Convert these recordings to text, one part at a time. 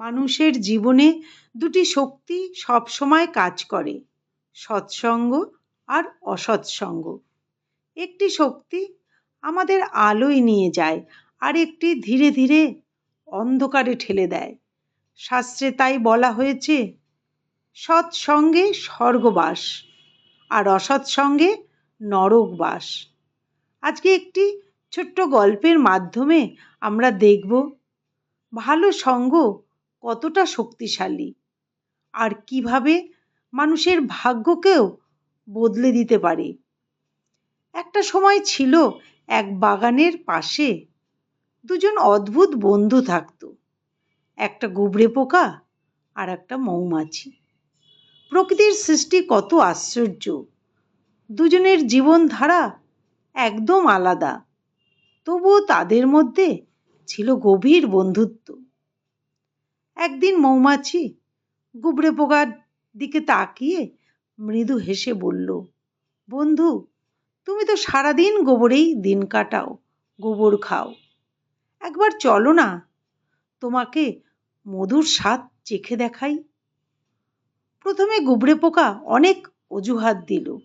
মানুষের জীবনে দুটি শক্তি সবসময় কাজ করে, সৎসঙ্গ আর অসৎসঙ্গ। একটি শক্তি আমাদের আলোয় নিয়ে যায়, আর একটি ধীরে ধীরে অন্ধকারে ঠেলে দেয়। শাস্ত্রে তাই বলা হয়েছে, সৎসঙ্গে স্বর্গবাস আর অসৎসঙ্গে নরকবাস। আজকে একটি ছোট্ট গল্পের মাধ্যমে আমরা দেখব, ভালো সঙ্গ কতটা শক্তিশালী? আর কীভাবে মানুষের ভাগ্যকেও বদলে দিতে পারে? একটা সময় ছিল এক বাগানের পাশে দুজন অদ্ভুত বন্ধু থাকত। একটা গুবরে পোকা আর একটা মৌমাছি। প্রকৃতির সৃষ্টি কত আশ্চর্য। দুজনের জীবনধারা একদম আলাদা। তবুও তাদের মধ্যে ছিল গভীর বন্ধুত্ব। একদিন মৌমাছি গুবরে পোকার দিকে তাকিয়ে মৃদু হেসে বলল, বন্ধু, তুমি তো সারাদিন গোবরেই দিন কাটাও, গোবর খাও। একবার চলো না, তোমাকে মধুর স্বাদ চেখে দেখাই। প্রথমে গুবরে পোকা অনেক অজুহাত দিল।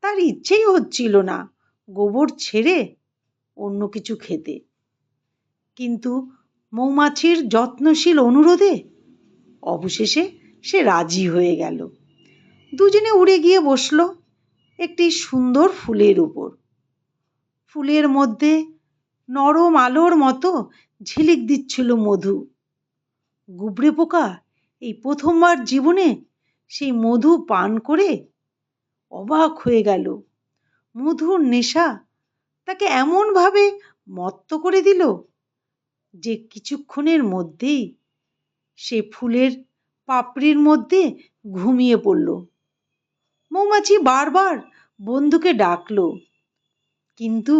তার ইচ্ছেই হচ্ছিল না গোবর ছেড়ে অন্য কিছু খেতে। কিন্তু মৌমাছির যত্নশীল অনুরোধে অবশেষে সে রাজি হয়ে গেল। দুজনে উড়ে গিয়ে বসল একটি সুন্দর ফুলের উপর। ফুলের মধ্যে নরম আলোর মতো ঝিলিক দিচ্ছিল মধু। গুবরে পোকা এই প্রথমবার জীবনে সেই মধু পান করে অবাক হয়ে গেল। মধুর নেশা তাকে এমনভাবে মত্ত করে দিল যে কিছুক্ষণের মধ্যেই সে ফুলের পাপড়ির মধ্যে ঘুমিয়ে পড়ল। মৌমাছি বারবার বন্ধুকে ডাকল, কিন্তু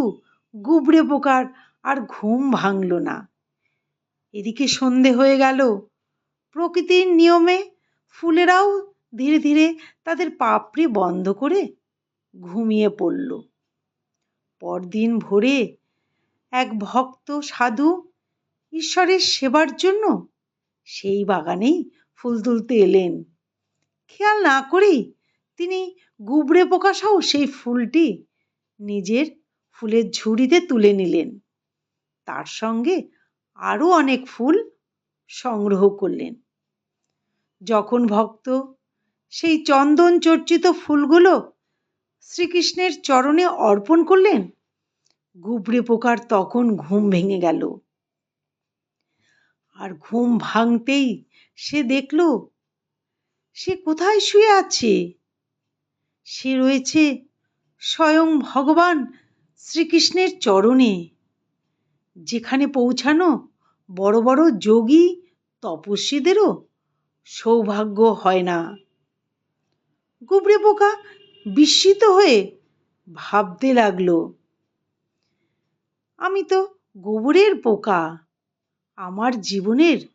গুবরে পোকার আর ঘুম ভাঙল না। এদিকে সন্ধে হয়ে গেল। প্রকৃতির নিয়মে ফুলেরাও ধীরে ধীরে তাদের পাপড়ি বন্ধ করে ঘুমিয়ে পড়ল। পরদিন ভোরে এক ভক্ত সাধু ঈশ্বরের সেবার জন্য? সেই বাগানেই ফুল তুলতে এলেন। খেয়াল না করেই তিনি গুবরে পোকা সহ সেই ফুলটি নিজের ফুলের ঝুড়িতে তুলে নিলেন। তার সঙ্গে আরও অনেক ফুল সংগ্রহ করলেন। যখন ভক্ত সেই চন্দন চর্চিত ফুলগুলো শ্রীকৃষ্ণের চরণে অর্পণ করলেন গুবরে পোকার তখন ঘুম ভেঙে গেল। আর ঘুম ভাঙতেই সে দেখল, সে কোথায় শুয়ে আছে? সে রয়েছে স্বয়ং ভগবান শ্রীকৃষ্ণের চরণে, যেখানে পৌঁছানো বড় বড় যোগী তপস্বীদেরও সৌভাগ্য হয় না। গুবরে পোকা বিস্মিত হয়ে ভাবতে লাগল, আমি তো গোবরের পোকা। আমার জীবনের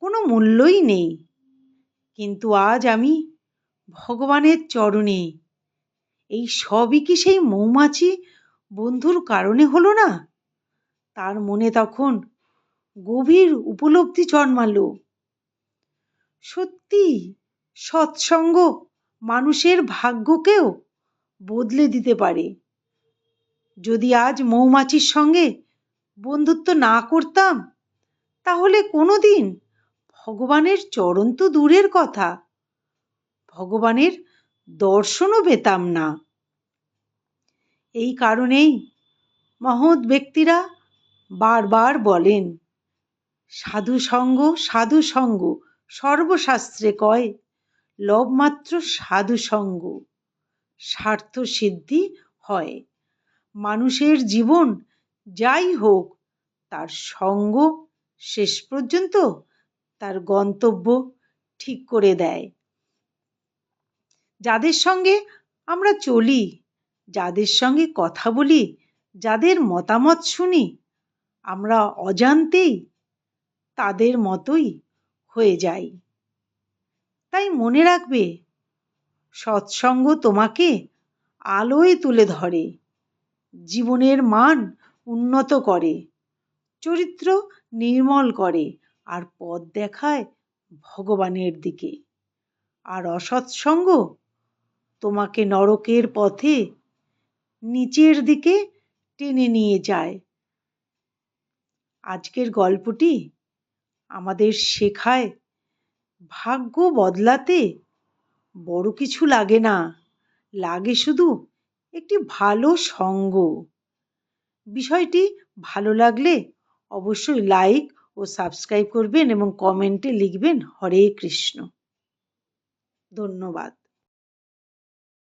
কোনো মূল্যই নেই। কিন্তু আজ আমি ভগবানের চরণে, এই সবই কি সেই মৌমাছি বন্ধুর কারণে হলো না? তার মনে তখন গভীর উপলব্ধি জন্মালো। সত্যি সৎসঙ্গ মানুষের ভাগ্যকেও বদলে দিতে পারে। যদি আজ মৌমাছির সঙ্গে বন্ধুত্ব না করতাম তাহলে কোনো দিন ভগবানের চরণ তো দূরের কথা। ভগবানের দর্শনও পেতাম না। এই কারণেই মহৎ ব্যক্তিরা বারবার বলেন, সাধু সঙ্গ সাধু সঙ্গ, সর্বশাস্ত্রে কয়, লবমাত্র সাধু সঙ্গ স্বার্থ সিদ্ধি হয়। মানুষের জীবন যাই হোক, তার সঙ্গ শেষ পর্যন্ত তার গন্তব্য ঠিক করে দেয়। যাদের সঙ্গে আমরা চলি, যাদের সঙ্গে কথা বলি, যাদের মতামত শুনি, আমরা অজান্তেই তাদের মতোই হয়ে যাই। তাই মনে রাখবে, সৎসঙ্গ তোমাকে আলোয় তুলে ধরে, জীবনের মান উন্নত করে। চরিত্র নির্মল করে আর পথ দেখায় ভগবানের দিকে। আর অসৎসঙ্গ তোমাকে নরকের পথে নিচের দিকে টেনে নিয়ে যায়। আজকের গল্পটি আমাদের শেখায়, ভাগ্য বদলাতে বড় কিছু লাগে না, লাগে শুধু একটি ভালো সঙ্গ। বিষয়টি ভালো লাগলে অবশ্যই লাইক ও সাবস্ক্রাইব করবেন এবং কমেন্টে লিখবেন হরে কৃষ্ণ। ধন্যবাদ।